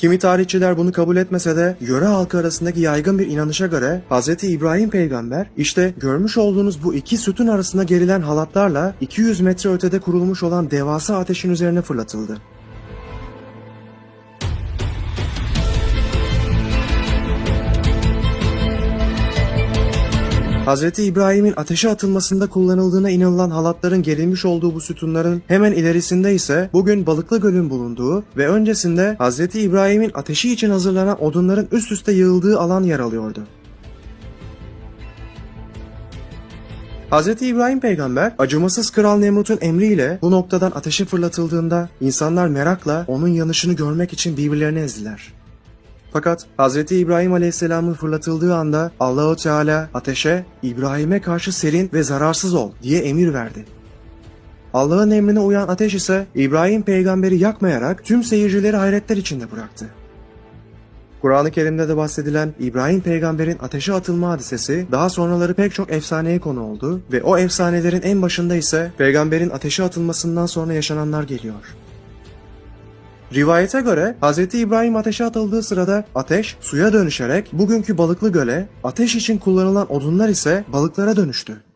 Kimi tarihçiler bunu kabul etmese de yöre halkı arasındaki yaygın bir inanışa göre Hz. İbrahim peygamber işte görmüş olduğunuz bu iki sütun arasında gerilen halatlarla 200 metre ötede kurulmuş olan devasa ateşin üzerine fırlatıldı. Hz. İbrahim'in ateşe atılmasında kullanıldığına inanılan halatların gerilmiş olduğu bu sütunların hemen ilerisinde ise bugün Balıklı Göl'ün bulunduğu ve öncesinde Hz. İbrahim'in ateşi için hazırlanan odunların üst üste yığıldığı alan yer alıyordu. Hz. İbrahim peygamber acımasız kral Nemrut'un emriyle bu noktadan ateşe fırlatıldığında insanlar merakla onun yanışını görmek için birbirlerini ezdiler. Fakat Hz. İbrahim Aleyhisselam'ın fırlatıldığı anda Allahu Teala ateşe İbrahim'e karşı serin ve zararsız ol diye emir verdi. Allah'ın emrine uyan ateş ise İbrahim peygamberi yakmayarak tüm seyircileri hayretler içinde bıraktı. Kur'an-ı Kerim'de de bahsedilen İbrahim peygamberin ateşe atılma hadisesi daha sonraları pek çok efsaneye konu oldu ve o efsanelerin en başında ise peygamberin ateşe atılmasından sonra yaşananlar geliyor. Rivayete göre Hz. İbrahim ateşe atıldığı sırada ateş suya dönüşerek bugünkü balıklı göle, ateş için kullanılan odunlar ise balıklara dönüştü.